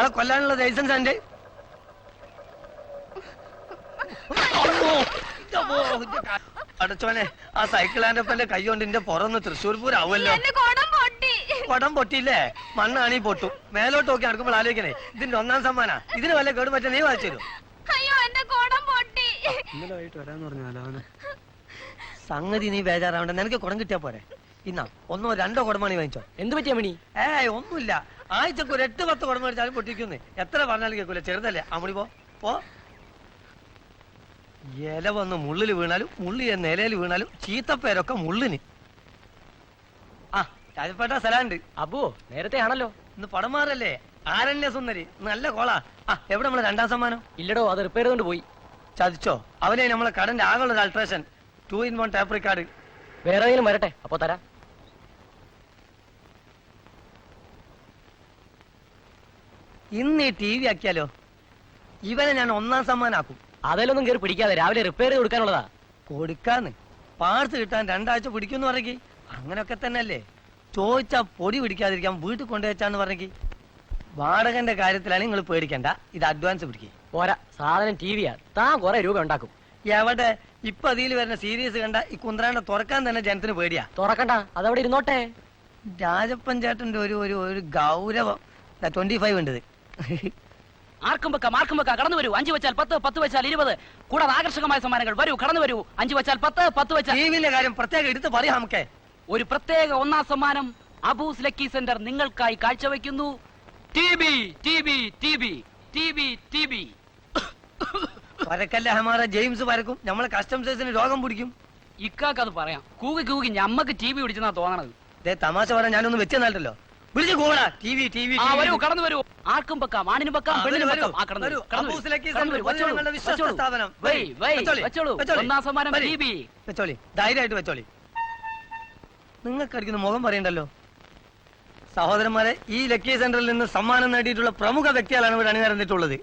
ആളെ കൊല്ലാനുള്ള ലൈസൻസ് എന്റെ അടച്ചോനെ ആ സൈക്കിൾ ആൻഡപ്പന്റെ കൈ കൊണ്ട് എന്റെ പുറന്ന് തൃശ്ശൂർ പൂരാവല്ലോ കൊടം എന്റെ മണ്ണാണ് ഈ പൊട്ടു പൊട്ടിയില്ലേ? മണ്ണാണീ പൊട്ടും. മേലോട്ട് നോക്കി നടക്കുമ്പോൾ ആലോചിക്കണേ ഇതിന്റെ ഒന്നാം സമ്മാനാ. ഇതിന് വല്ല കേട് പറ്റാൻ നീ വായിച്ചു തരും. സംഗതി നീ ബേജാറാവണ്ട. നിനക്ക് കുടം കിട്ടിയാ പോരെ. ഇന്നാ ഒന്നോ രണ്ടോ കുടമണി വാങ്ങിച്ചോ. എന്ത് പറ്റിയ മണി? ഏ ഒന്നുമില്ല. ആഴ്ചക്ക് ഒരു എട്ട് പത്ത് കുടം മേടിച്ചാലും പൊട്ടിക്കുന്നേ. എത്ര പറഞ്ഞാലും കേൾക്കൂല. ചെറുതല്ലേ? അമ്മടി പോ. പോ. ഇല വന്ന് മുള്ളിൽ വീണാലും മുള്ളി നിലയിൽ വീണാലും ചീത്തപ്പേരൊക്കെ മുള്ളിന്. ആ രാജപ്പേട്ട സ്ഥലമുണ്ട്. അബുവോ നേരത്തെ ആണല്ലോ. ഇന്ന് പടം മാറല്ലേ? ആരണ്യ സുന്ദരി. നല്ല കോളാ. ആ എവിടെ നമ്മളെ രണ്ടാം സമ്മാനം? ഇല്ലടോ അത് റിപ്പയർ ചെയ്തോണ്ട് പോയി. ചതിച്ചോ? അവനെ നമ്മളെ കടന്റെ ആകെയുള്ള alteration two in one tape record വേറെ ഏതെങ്കിലും വരട്ടെ. അപ്പൊ തരാം. ഇന്ന് ഈ ടി വി ആക്കിയാലോ? ഇവനെ ഞാൻ ഒന്നാം സമ്മാനാക്കും. അതിലൊന്നും കയറി പിടിക്കാതെ രാവിലെ റിപ്പയർ കൊടുക്കാനുള്ളതാ. കൊടുക്കാന്ന്. പാർട്സ് കിട്ടാൻ രണ്ടാഴ്ച പിടിക്കുമെന്ന് പറഞ്ഞി അങ്ങനെയൊക്കെ തന്നെയല്ലേ. ചോദിച്ചാ പൊടി പിടിക്കാതിരിക്കാൻ വീട്ടിൽ കൊണ്ടുവച്ചാന്ന് പറഞ്ഞി വാടകന്റെ കാര്യത്തിലാണ് നിങ്ങൾ പേടിക്കണ്ട. ഇത് അഡ്വാൻസ് പിടിക്കുക പോരാ. സാധനം ടി വിയാ. താൻ കുറെ രൂപ ഉണ്ടാക്കും. എവിടെ? ഇപ്പൊ അതിൽ വരുന്ന സീരീസ് കണ്ട ഈ കുന്ത്രാണ്ട തുറക്കാൻ തന്നെ ജനത്തിന് പേടിയാ. തുറക്കണ്ട. അതവിടെ ഇരുന്നോട്ടെ. രാജപ്പൻ ചേട്ടന്റെ ഒരു ഒരു ഒരു ഗൗരവം. ട്വന്റി ഫൈവ് ഉണ്ട് ഇത്. ആർക്കും വെക്കാം ആർക്കും വെക്കാം. കടന്നു വരൂ. അഞ്ച് വെച്ചാൽ പത്ത് പത്ത് വെച്ചാൽ ഇരുപത്. കൂടാതെ ആകർഷകമായ സമ്മാനങ്ങൾ വരൂ. കടന്നു വരൂ. അഞ്ച് വെച്ചാൽ പത്ത് പത്ത് വെച്ചാൽ ടിവിന്റെ കാര്യം പ്രത്യേകം എടുത്ത് പറയാം നമുക്ക്. ഒരു പ്രത്യേക ഒന്നാം സമ്മാനം അബൂസ് ലക്കി സെന്റർ നിങ്ങൾക്കായി കാഴ്ചവെക്കുന്നു. T B T B T B T B T B. പരക്കല്ല ഹമാറ? ജെയിംസ് പരക്കും നമ്മളെ കസ്റ്റംസേഴ്സിന് രോഗം പിടിക്കും. ഇക്കാക്കത് പറയാം. കൂകി കൂകി ഞമ്മക്ക് ടി ബി പിടിച്ചെന്നാ തോന്നണത്. തമാശ പറയാൻ ഞാനൊന്ന് വെച്ചെന്നല്ലോ വിളിച്ചു കൂടാ ടി വി ടി വി ആ വരൂ കടന്നു വരൂ. ആർക്കും ആണിനും ആ, പെണ്ണിനും വരൂ, ആ കടന്നു വരൂ. കടന്നു അബൂസ് ലക്കി വരൂ. കടന്നു വരൂ. വെച്ചോളൂ, ഞങ്ങളുടെ വിശ്വസ്ത വെച്ചോളൂ. സ്ഥാപനം. വൈ, വൈ, വെച്ചോളി, ഒന്നാം സമ്മാനം ടി ബി വെച്ചോളി ധൈര്യമായിട്ട് വെച്ചോളി. നിങ്ങൾക്ക് അടിക്കുന്ന മുഖം പറയണ്ടല്ലോ? സഹോദരന്മാരെ ഈ ലക്കി സെന്ററിൽ നിന്ന് സമ്മാനം നേടിയിട്ടുള്ള പ്രമുഖ വ്യക്തികളാണ് ഇവിടെ അണിനിരന്നിട്ടുള്ളത്.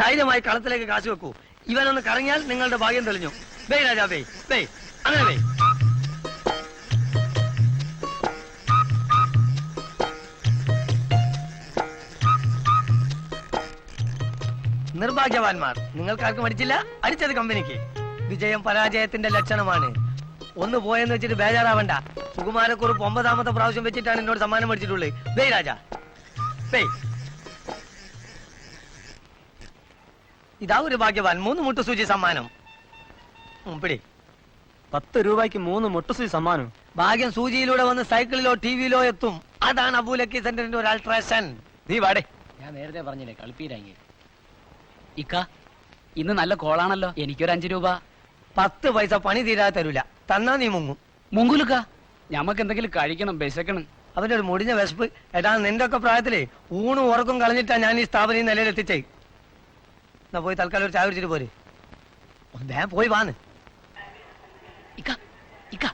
ധൈര്യമായി കളത്തിലേക്ക് കാശ് വെക്കൂ. ഇവനൊന്ന് കറങ്ങിയാൽ നിങ്ങളുടെ ഭാഗ്യം തെളിഞ്ഞു. ബേ രാജാ ബേ ബേ അങ്ങനെ ബേ നിർഭാഗ്യവാന്മാർ. നിങ്ങൾക്കാർക്കും അടിച്ചില്ല അടിച്ചത് കമ്പനിക്ക്. വിജയം പരാജയത്തിന്റെ ലക്ഷണമാണ്. ഒന്ന് പോയെന്ന് വെച്ചിട്ട് ബേജാറാവണ്ട. സുകുമാരക്കുറിപ്പ് ഒമ്പതാമത്തെ പ്രാവശ്യം വെച്ചിട്ടാണ് എന്നോട് സമ്മാനം മേടിച്ചിട്ടുള്ളത്. ബേ രാജ. ഇതാ ഒരു ഭാഗ്യവാൻ. മൂന്ന് മുട്ടുസൂചി സമ്മാനം. പിടി. പത്ത് രൂപയ്ക്ക് മൂന്ന് മുട്ടുസൂചി സമ്മാനം. ഭാഗ്യം സൂചിയിലൂടെ വന്ന് സൈക്കിളിലോ ടിവിയിലോ എത്തും. അതാണ് അബൂലക്കി സെന്ററിന്റെ ഒരു അൾട്രേഷൻ നീ വാടേ. ഞാൻ നേരത്തെ പറഞ്ഞില്ലേ കളിപ്പീരാങ്ങി ഇക്ക ഇന്ന് നല്ല കോളാണല്ലോ. എനിക്കൊരു അഞ്ചു രൂപ. പത്ത് പൈസ പണി തീരാതെ തരൂല. തന്നാ നീ മുങ്ങും. മുങ്കുലുക്ക ഞമ്മക്ക് എന്തെങ്കിലും കഴിക്കണം വിശക്കണം അവന്റെ ഒരു മുടിഞ്ഞ വിശപ്പ്. എടാ നിന്റെ ഒക്കെ പ്രായത്തിലേ ഊണും ഉറക്കും കളഞ്ഞിട്ടാ ഞാൻ ഈ സ്ഥാപനം ഈ നിലയിൽ എത്തിച്ചേ എന്നാ പോയി തൽക്കാലം ഒരു ചായ കുടിച്ചിട്ട് പോര്. വേഗം പോയി വാന്ന്. ഇക്ക ഇക്ക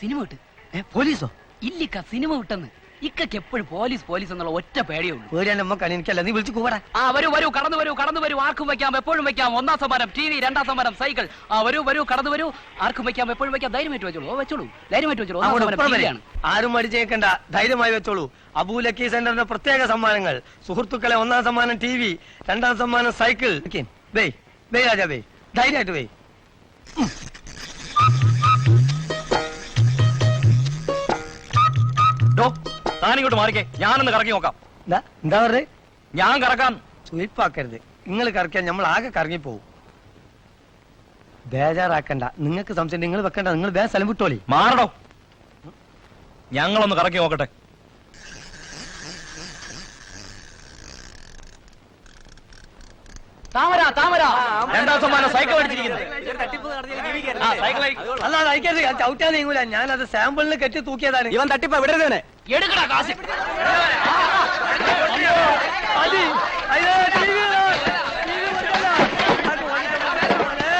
സിനിമ വിട്ട്. ഏ പോലീസോ? ഇല്ലിക്ക സിനിമ വിട്ടെന്ന്. ഇക്കക്ക് എപ്പോഴും പോലീസ് പോലീസ് എന്നുള്ള ഒറ്റ പേടിയേ ഉള്ളൂ. പേടിയാണ് എന്റെ അമ്മക്കാണ് എനിക്കല്ല. നീ വിളിച്ചു കൂടാ ആ വരൂ വരൂ കടന്നു വരൂ കടന്നു വരൂ. ആർക്കും വെക്കാം എപ്പോഴും വെക്കാം ഒന്നാം സമ്മാനം ടി വി രണ്ടാം സമ്മാനം സൈക്കിൾ. ആ വരൂ വരൂ കടന്നു വരൂ. ആർക്കും വെക്കാം എപ്പോഴും വെക്കാം ധൈര്യമായിട്ട് വെച്ചോളൂ. ഓ വെച്ചോളൂ. ധൈര്യമായിട്ട് വെച്ചോളൂ. ഒന്നാം സമ്മാനം TV ആണ്. ആരും മടിച്ചേക്കണ്ട. ധൈര്യമായി വെച്ചോളൂ. അബൂ ലക്കി സെന്ററിന്റെ പ്രത്യേക സമ്മാനങ്ങൾ. സുഹൃത്തുക്കളെ ഒന്നാം സമ്മാനം ടി വി രണ്ടാം സമ്മാനം സൈക്കിൾ. ബേ ബേ രാജാ ബേ. ധൈര്യമായിട്ട് ബേ. താനിങ്ങോട്ട് മാറിക്കേ. ഞാനൊന്ന് കറക്കി നോക്കാം. എന്താ പറഞ്ഞേ? ഞാൻ കറക്കാം. സുയിപ്പാക്കരുത് നിങ്ങൾ കറക്കിയാൽ നമ്മൾ ആകെ കറങ്ങിപ്പോവും. ബേജാറാക്കണ്ട. നിങ്ങൾക്ക് സംശയം നിങ്ങൾ വെക്കണ്ട. നിങ്ങൾ വേറെ സ്ഥലം വിട്ടോളി. മാറടോ ഞങ്ങളൊന്ന് കറക്കി നോക്കട്ടെ. താമര താമര രണ്ടാം സമ്മാനം സൈക്കിൾ അടിച്ചിരിക്കുന്നത് ആ സൈക്കിൾ അല്ല അത് അയക്കരുത് ചവിട്ടാൻ നീങ്ങൂല ഞാൻ അത് സാമ്പിളിന് കെട്ടി തൂക്കിയതാണ് ഇവൻ തട്ടിപ്പ വിടരുതേനെ എടുക്കടാ കാശ് അയ്യോ, TV ഇതാ, TV കൊണ്ടല്ല. അത് ഓടിക്കണ്ട, മോനെ.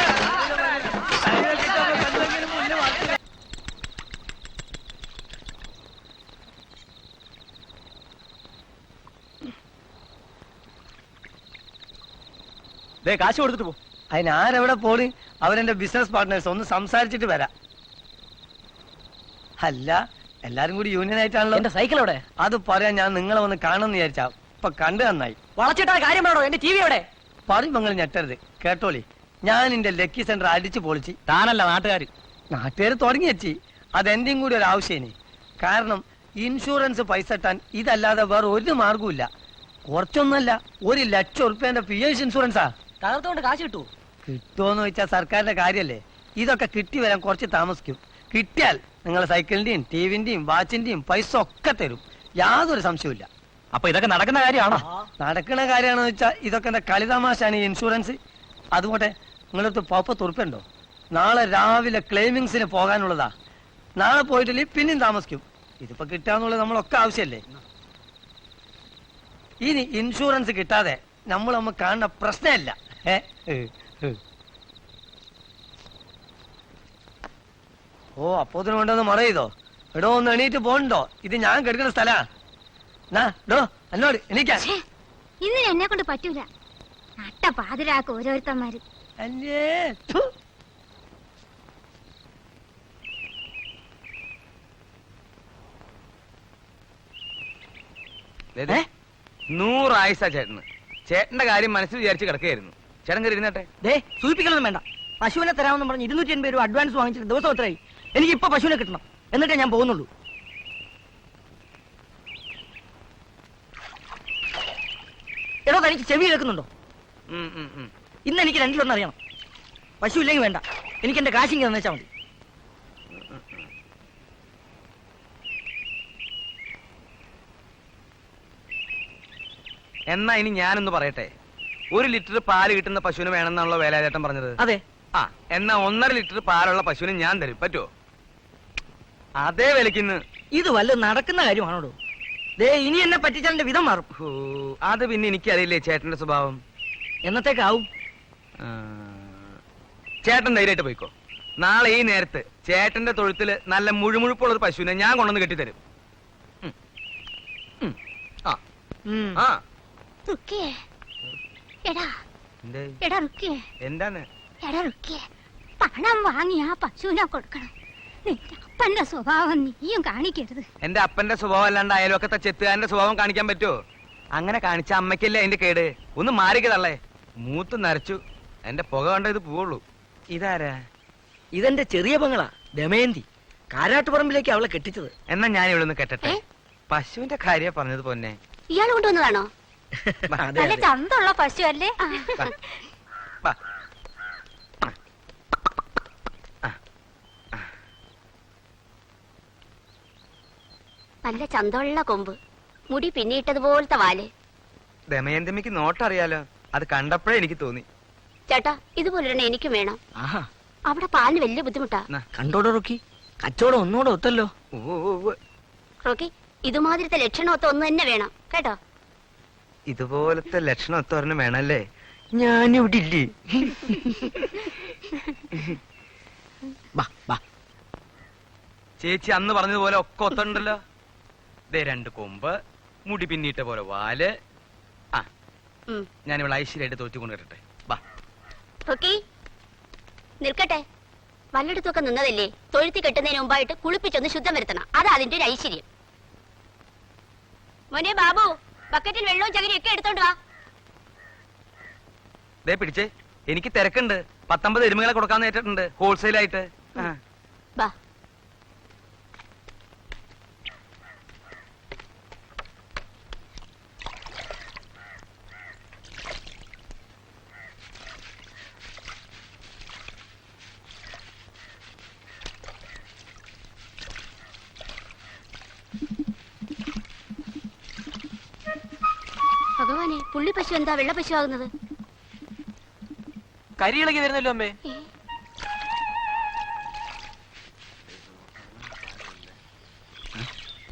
അയ്യോ, കിട്ടുമ്പോ എന്തെങ്കിലും മുന്നിൽ വന്ന് ദേ കാശ് കൊടുത്തിട്ട് പോ. അതിന് ആരെവിടെ പോണ്? അവരെന്റെ ബിസിനസ് പാർട്ട്നേഴ്സ് ഒന്ന് സംസാരിച്ചിട്ട് വരാം. അല്ല എല്ലാരും കൂടി യൂണിയൻ ആയിട്ടാണല്ലോ. എന്റെ സൈക്കിൾ എവിടെ? അത് പറയാൻ ഞാൻ നിങ്ങളെ ഒന്ന് കാണുമെന്ന് വിചാരിച്ചാ ഇപ്പൊ കണ്ടു നന്നായി. വളച്ചിട്ട കാര്യം പറയണോ എന്റെ ടി വി എവിടെ പറയുമ്പോൾ ഞെട്ടരുത്. കേട്ടോളി ഞാൻ എന്റെ ലക്കി സെന്റർ അടിച്ചു പൊളിച്ച്. താനല്ല നാട്ടുകാർ നാട്ടുകാർ തുടങ്ങി വെച്ചി. അതെന്റെയും കൂടി ഒരു ആവശ്യം കാരണം ഇൻഷുറൻസ് പൈസ ഇട്ടാൻ ഇതല്ലാതെ വേറെ ഒരു മാർഗവും ഇല്ല കുറച്ചൊന്നല്ല ഒരു ലക്ഷം ഉറുപ്പ്യന്റെ പി എസ് ഇൻഷുറൻസാ തകർത്തുകൊണ്ട് കാശ് കിട്ടൂ കിട്ടുമോന്ന് വെച്ചാൽ സർക്കാരിന്റെ കാര്യല്ലേ? ഇതൊക്കെ കിട്ടി വരാൻ കുറച്ച് താമസിക്കും. കിട്ടിയാൽ നിങ്ങൾ സൈക്കിളിന്റെയും ടിവിന്റെയും വാച്ചിന്റെയും പൈസ ഒക്കെ തരും. യാതൊരു സംശയവുമില്ല. അപ്പൊ ഇതൊക്കെ നടക്കുന്ന കാര്യമാണോ? നടക്കുന്ന കാര്യമാണെന്ന് വെച്ചാൽ ഇതൊക്കെ എന്താ കളിതമാശാണ് ഈ ഇൻഷുറൻസ്? അതുകൊട്ടെ നിങ്ങളടുത്ത് പോപ്പ തുറപ്പുണ്ടോ? നാളെ രാവിലെ ക്ലെയിമിങ്സിന് പോകാനുള്ളതാ. നാളെ പോയിട്ടില്ലേ പിന്നെയും താമസിക്കും. ഇതിപ്പോ കിട്ടാന്നുള്ളത് നമ്മളൊക്കെ ആവശ്യമല്ലേ ഇനി ഇൻഷുറൻസ് കിട്ടാതെ നമ്മൾ നമ്മൾ കാണുന്ന പ്രശ്നമല്ല. ഓ അപ്പോത്തിന് കൊണ്ടൊന്ന് മറ ചെയ്തോ? എടോ ഒന്ന് എണീറ്റ് പോണ്ടോ? ഇത് ഞാൻ കെടുക്കുന്ന സ്ഥലാ. നാ ഡോ എന്നോട് എണീക്കാൻ ഛേ, എന്നെ കൊണ്ട് പറ്റൂല. നട്ട പാതിരാക്ക് ഓരോരുത്തന്മാര്. അല്ലേ? നൂറായുസ ചേട്ടന്. ചേട്ടന്റെ കാര്യം മനസ്സിൽ വിചാരിച്ച് കിടക്കുകയായിരുന്നു. ചേട്ടൻ ഇരുന്നട്ടെ. ദേ സൂചിപ്പിക്കലൊന്നും വേണ്ട. പശുവിനെ തരാമെന്ന് പറഞ്ഞ് ഇരുന്നൂറ്റി എൺപത് രൂപ അഡ്വാൻസ് വാങ്ങിച്ചിട്ട് ദിവസം എത്രയായി? എനിക്ക് ഇപ്പൊ പശുവിനെ കിട്ടണം. എന്നിട്ടേ ഞാൻ പോകുന്നുള്ളൂ. എടോ തനിക്ക് ചെവി കേൾക്കുന്നുണ്ടോ. ഇന്ന് എനിക്ക് രണ്ടിലൊന്നും അറിയണം. പശു ഇല്ലെങ്കിൽ വേണ്ട. എനിക്ക് എന്റെ കാശിങ് തന്നേച്ചാൽ മതി. എന്നാ ഇനി ഞാനൊന്ന് പറയട്ടെ. ഒരു ലിറ്റർ പാൽ കിട്ടുന്ന പശുവിന് വേണമെന്നാണല്ലോ വേലാചേട്ടൻ പറഞ്ഞത്. അതെ. ആ എന്നാ ഒന്നര ലിറ്റർ പാലുള്ള പശുവിന് ഞാൻ തരും. പറ്റുമോ അതേ വിലക്കിന്ന്. ഇത് വല്ല നടക്കുന്ന കാര്യമാണോ ദേ ഇനി എന്നെ പറ്റിച്ചാലിന്റെ വിധം മാറും. ഹൂ, അത് പിന്നെ എനിക്കറിയില്ലേ ചേട്ടന്റെ സ്വഭാവം. എന്നത്തേക്കാവും? ആ, ചേട്ടൻ ധൈര്യമായിട്ട് പോയിക്കോ. നാളെ ഈ നേരത്ത് ചേട്ടന്റെ തൊഴുത്തിൽ നല്ല മുഴുമുഴുപ്പുള്ള ഒരു പശുവിനെ ഞാൻ കൊണ്ടുവന്ന് കെട്ടിത്തരും. ഉം. ഉം. ആ. ഉം. ആ. എടാ. എന്തേ? എടാ റുക്കിയേ എന്താണ് എടാ റുക്കിയേ പണം വാങ്ങി ആ പശുവിനെ കൊടുക്കണം. നിന്റെ അപ്പന്റെ സ്വഭാവം നീയും കാണിക്കരുത്. എന്റെ അപ്പന്റെ സ്വഭാവം അല്ലാണ്ട് അയൽവക്കത്തെ ചെത്തുകാരന്റെ സ്വഭാവം കാണിക്കാൻ പറ്റുമോ അങ്ങനെ കാണിച്ച അമ്മയ്ക്കല്ലേ അതിന്റെ കേട്? ഒന്ന് മാറിക്കതള്ളേ മൂത്ത് നരച്ചു. എന്റെ പുക കണ്ട ഇത് പോവുള്ളൂ. ഇതാരാ? ഇതെന്റെ ചെറിയ പെങ്ങളാ ദമയന്തി. കാരാട്ടുപറമ്പിലേക്ക് അവളെ കെട്ടിച്ചത്. എന്നാ ഞാൻ ഇവിടെ നിന്ന് കെട്ടട്ടെ? പശുവിന്റെ കാര്യ പറഞ്ഞത് പൊന്നെ. ഇയാൾ കൊണ്ടുവന്നതാണോ? നല്ല ചന്തുള്ള പശു അല്ലേ. നല്ല ചന്തമുള്ള കൊമ്പ്. മുടി പിന്നിട്ടതുപോലത്തെ വാൽ. ദമയന്തമിക്ക് നോട്ടറിയാലോ? അത് കണ്ടപ്പോഴേ എനിക്ക് തോന്നി. ചേട്ടാ ഇതുപോലൊരെണ്ണം എനിക്കും വേണം. ആഹാ. അവിടെ പാലിന് വലിയ ബുദ്ധിമുട്ടാ. കണ്ടോടോ റോക്കി? കച്ചവടം ഒന്നുകൂടെ ഒത്തല്ലോ. ഓ. റോക്കി ഇതുമാതിരത്തെ ലക്ഷണമൊത്ത ഒന്ന് തന്നെ വേണം. കേട്ടോ? ഇതുപോലത്തെ ലക്ഷണം ഒത്തോറിന് വേണല്ലേ ഞാനിവിടെ ഇല്ലേ? ബാ ബാ ചേച്ചി അന്ന് പറഞ്ഞതുപോലെ ഒക്കെ ഒത്തുണ്ടല്ലോ. ദേ രണ്ട് കൊമ്പ് മുടി പിന്നിട്ട പോലെ വാൽ. ആ. ഞാൻ ഇവിടെ ഐശ്വര്യമായിട്ട് തോറ്റി കൊണ്ടുവരട്ടെ ബാ തൊക്കി നിൽക്കട്ടെ. വല്ലയിടത്തൊക്കെ നിന്നതല്ലേ? തൊഴുത്തി കെട്ടുന്നതിന് മുമ്പായിട്ട് കുളിപ്പിച്ചൊന്ന് ശുദ്ധം വരുത്തണം. അതാ അതിന്റെ ഒരു ഐശ്വര്യം. മോനെ ബാബു ബക്കറ്റിൽ വെള്ളവും ചകിരി ഒക്കെ എടുത്തോണ്ട് വാ. ദേ പിടിച്ചേ. എനിക്ക് തിരക്കുണ്ട്. പത്തൊമ്പത് എരുമകളെ കൊടുക്കാന്ന് ഏറ്റിട്ടുണ്ട് ഹോൾസെയിൽ ആയിട്ട്. ബാ. പശു എന്താ വെള്ള പശു ആകുന്നത് കരിയിളകി വരുന്നല്ലോ അമ്മേ.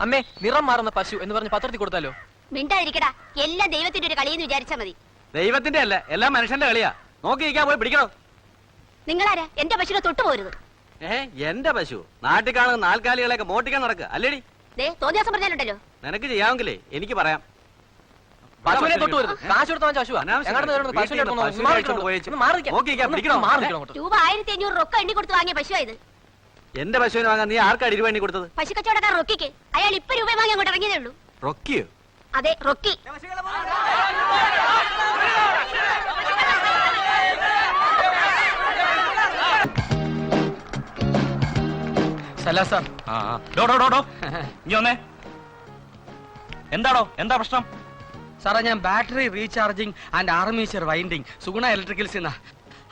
അമ്മേ നിറം മാറുന്ന പശു എന്ന് പറഞ്ഞ് പത്രത്തിൽ കൊടുത്താലോ? മിണ്ടാതിരിക്കടാ. എല്ലാം ദൈവത്തിന്റെ ഒരു കളിയെന്ന് വിചാരിച്ചാ മതി. ദൈവത്തിന്റെ അല്ല എല്ലാം മനുഷ്യന്റെ കളിയാ. നോക്കി നിൽക്കാൻ പോയി പിടിക്കണോ? നിങ്ങളാരാ? എന്റെ പശുവിനെ തൊട്ടു പോരുത്. ഏ എന്റെ പശു. നാട്ടിൽ കാണുന്ന നാൽക്കാലികളെയൊക്കെ മോട്ടിക്കാൻ നടക്കുക അല്ലേടി? ദേ തോന്നിയാസം പറഞ്ഞാലുണ്ടല്ലോ. നിനക്ക് ചെയ്യാമെങ്കിലേ എനിക്ക് പറയാം. പശുവിനെ കാശ്. രൂപ ആയിരത്തി അഞ്ഞൂറ് റൊക്ക എണ്ണി കൊടുത്ത് വാങ്ങിയ പശുവായത് എന്റെ പശുവിനെ വാങ്ങാൻ നീ ആർക്കാണ് ഇരുപ എണ്ണി കൊടുത്തത്? പശുക്കച്ചവടക്കാരൻ റൊക്കിക്ക്. അയാൾ ഇപ്പൊ രൂപ വാങ്ങി അങ്ങോട്ട് ഇറങ്ങിയതേ ഉള്ളൂ. റൊക്കിയോ? അതെ റൊക്കി. Salah sir. ആ ആ. ഡോ ഡോ ഡോ ഡോ. ഇനി വന്നേ. എന്താടോ? എന്താ പ്രശ്നം? സാറേ ഞാൻ battery recharging and armature winding Suguna electricals നിന്നാ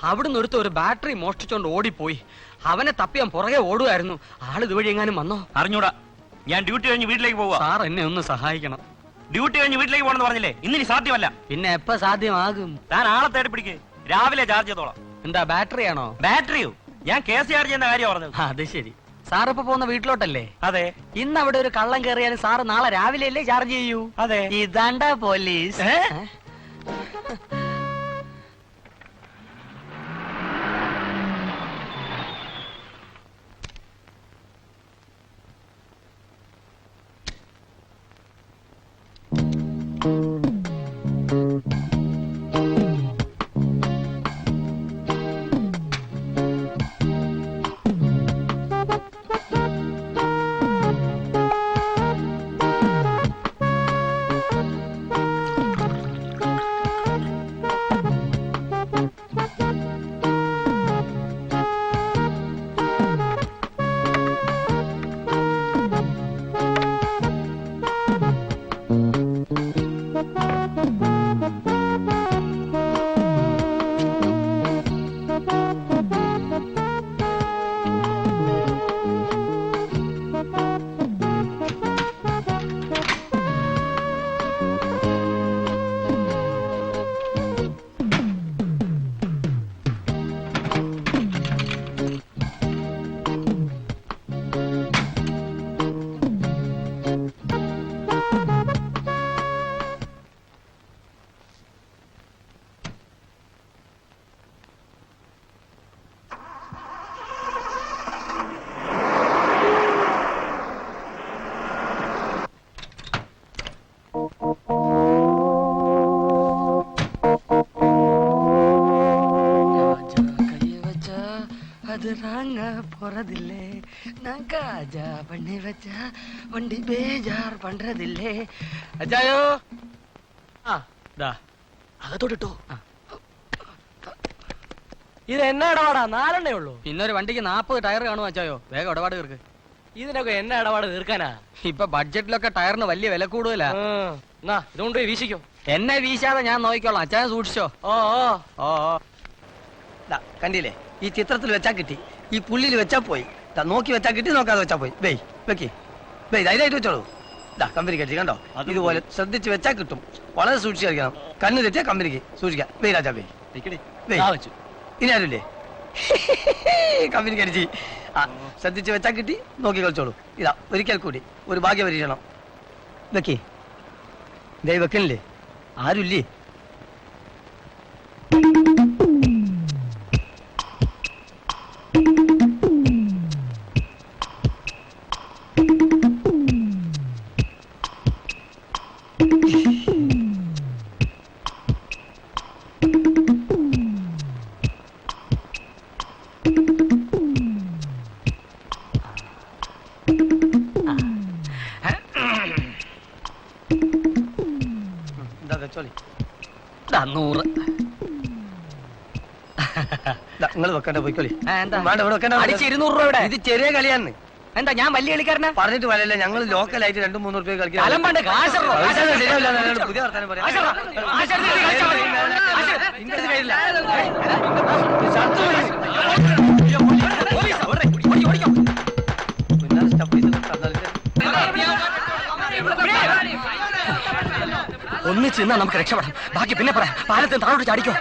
അവിടുന്ന് ഒരുത്ത ഒരു ബാറ്ററി മോഷ്ടിച്ചോണ്ട് ഓടിപ്പോയി. അവനെ തപ്പിയാൻ പുറകെ ഓടുമായിരുന്നു ആൾ ഇതുവഴി എങ്ങാനും വന്നോ? അറിഞ്ഞൂടാ. ഞാൻ ഡ്യൂട്ടി കഴിഞ്ഞ് വീട്ടിലേക്ക് പോവാ സാർ എന്നെ ഒന്ന് സഹായിക്കണം. ഡ്യൂട്ടി കഴിഞ്ഞ് വീട്ടിലേക്ക് പോണെന്ന് പറഞ്ഞില്ലേ? ഇന്നിനി സാധ്യമല്ല. പിന്നെ എപ്പ സാധ്യമാകും? ഞാൻ ആളെ തേടി പിടിക്ക്. രാവിലെ ചാർജ് ചെയ്തോളാം. എന്താ ബാറ്ററി ആണോ ബാറ്ററിയോ? ഞാൻ കേസ് ചാർജ് ചെയ്യുന്ന കാര്യം പറഞ്ഞത്. അത് ശരി. സാർ ഇപ്പൊ പോകുന്ന വീട്ടിലോട്ടല്ലേ? അതെ. ഇന്ന് അവിടെ ഒരു കള്ളം കയറിയാലും സാറ് നാളെ രാവിലെ അല്ലേ ചാർജ് ചെയ്യൂ? അതെ. ഇതാണ്ട പോലീസ്. அது ராங்க போறதில்லே நான் காஜா பண்ணி வச்சா வண்டி பேஜார் பண்றதில்லே அஜாயோ ആ ദാ അകത്തോട്ടിട്ടോ ഇത് എന്നാടാടാ നാലെണ്ണേ ഉള്ളൂ പിന്നെ ഒരു വണ്ടിക്ക് നാപ്പത് ടയർ കാണും അച്ചായോ വേഗം ഇടപാട് തീർക്ക് ഇതിനൊക്കെ എന്നാ ഇടപാട് തീർക്കാനാ ഇപ്പൊ ബഡ്ജറ്റിലൊക്കെ ടയറിന് വലിയ വില കൂടുതലാ എന്നാ ഇതുകൊണ്ട് പോയി വീശിക്കോ എന്നെ വീശാതെ ഞാൻ നോക്കിക്കോളാം അച്ചായ സൂക്ഷിച്ചോ ഓ ഓ ഓ ഓ ദാ, കണ്ടില്ലേ ഈ ചിത്രത്തിൽ വെച്ചാൽ കിട്ടി. ഈ പുള്ളിയിൽ വെച്ചാൽ പോയി. നോക്കി വെച്ചാൽ കിട്ടി നോക്കാതെ വെച്ചാൽ പോയി. ബേയ് വെക്കി. ബേ ധൈര്യമായിട്ട് വെച്ചോളൂ. ഇതാ കമ്പനി കടിച്ച് കണ്ടോ? ഇതുപോലെ ശ്രദ്ധിച്ച് വെച്ചാൽ കിട്ടും. വളരെ സൂക്ഷിച്ച് കളിക്കണം കണ്ണ് തെറ്റിയാ കമ്പനിക്ക് സൂക്ഷിക്കാം. ബേ രാജാ ബേ വെച്ചു. ഇനി ആരുമില്ലേ കമ്പനി കടിച്ച് ആ ശ്രദ്ധിച്ച് വെച്ചാൽ കിട്ടി നോക്കി കളിച്ചോളൂ. ഇതാ ഒരിക്കൽ കൂടി ഒരു ഭാഗ്യ പരീക്ഷണം വെക്കേ ദൈവക്കനില്ലേ ആരുമില്ലേ നൂറ്. നിങ്ങൾ വെക്കണ്ട പോയിക്കോളി ഇരുന്നൂറ് രൂപ ഇത് ചെറിയ കളിയാന്ന്. എന്താ ഞാൻ വലിയ കളിക്കാരനാ? പറഞ്ഞിട്ട് വരല്ല ഞങ്ങൾ ലോക്കൽ ആയിട്ട് രണ്ടു മൂന്ന് റുപ്യ കളിക്കാൻ അലമ്പണ്ട് കാശുള്ളൂ. പൈസ ഒന്നും ശരിയാവില്ല, എന്നോട് പുതിയ വർത്താനം പറയാം. കാശുള്ളൂ. കാശെടുത്തിട്ട് കളിച്ചാ മതി. ഇന്റെ അടുത്ത് പേരില്ല. പിന്നാലെ step ചെയ്ത് തന്നാലിത്. ഒന്നിച്ച് നിന്നാ നമുക്ക് രക്ഷപ്പെടാം. ബാക്കി പിന്നെ പറയാം. പാലത്തിന് താഴോട്ട് ചാടിക്കോ.